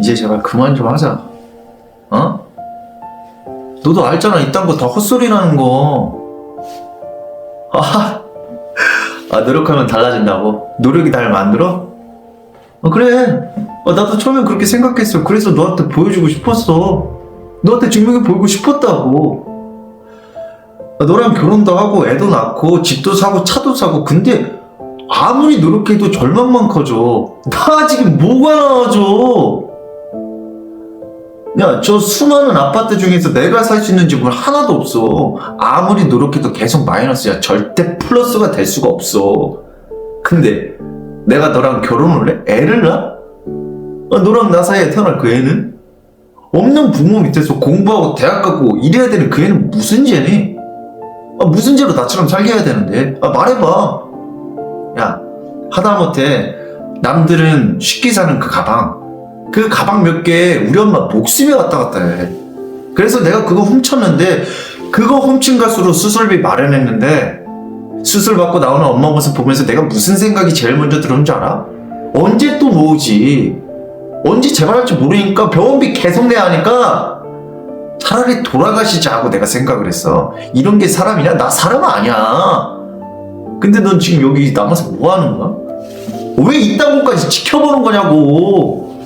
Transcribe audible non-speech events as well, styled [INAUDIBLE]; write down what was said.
이제 제발 그만 좀 하자. 어? 너도 알잖아. 이딴 거 다 헛소리라는 거. 아, [LAUGHS] 아 노력하면 달라진다고? 노력이 날 만들어? 어, 그래. 어, 나도 처음엔 그렇게 생각했어. 그래서 너한테 보여주고 싶었어. 너한테 증명해 보이고 싶었다고. 아, 너랑 결혼도 하고 애도 낳고 집도 사고 차도 사고 근데 아무리 노력해도 절망만 커져. 나 지금 뭐가 나와줘? 야, 저 수많은 아파트 중에서 내가 살 수 있는 집은 하나도 없어. 아무리 노력해도 계속 마이너스야. 절대 플러스가 될 수가 없어. 근데 내가 너랑 결혼을 해? 애를 낳아? 아, 너랑 나 사이에 태어날 그 애는? 없는 부모 밑에서 공부하고 대학 가고 이래야 되는 그 애는 무슨 죄니? 아, 무슨 죄로 나처럼 살게 해야 되는데? 아, 말해봐. 야, 하다못해 남들은 쉽게 사는 그 가방, 그 가방 몇 개 우리 엄마 목숨이 왔다 갔다 해. 그래서 내가 그거 훔쳤는데, 그거 훔친 값으로 수술비 마련했는데, 수술 받고 나오는 엄마 모습 보면서 내가 무슨 생각이 제일 먼저 들었는 줄 알아? 언제 또 모으지? 언제 재발할지 모르니까 병원비 계속 내야 하니까 차라리 돌아가시자 고 내가 생각을 했어. 이런 게 사람이냐? 나 사람 아니야. 근데 넌 지금 여기 남아서 뭐 하는 거야? 왜 이딴 것까지 지켜보는 거냐고.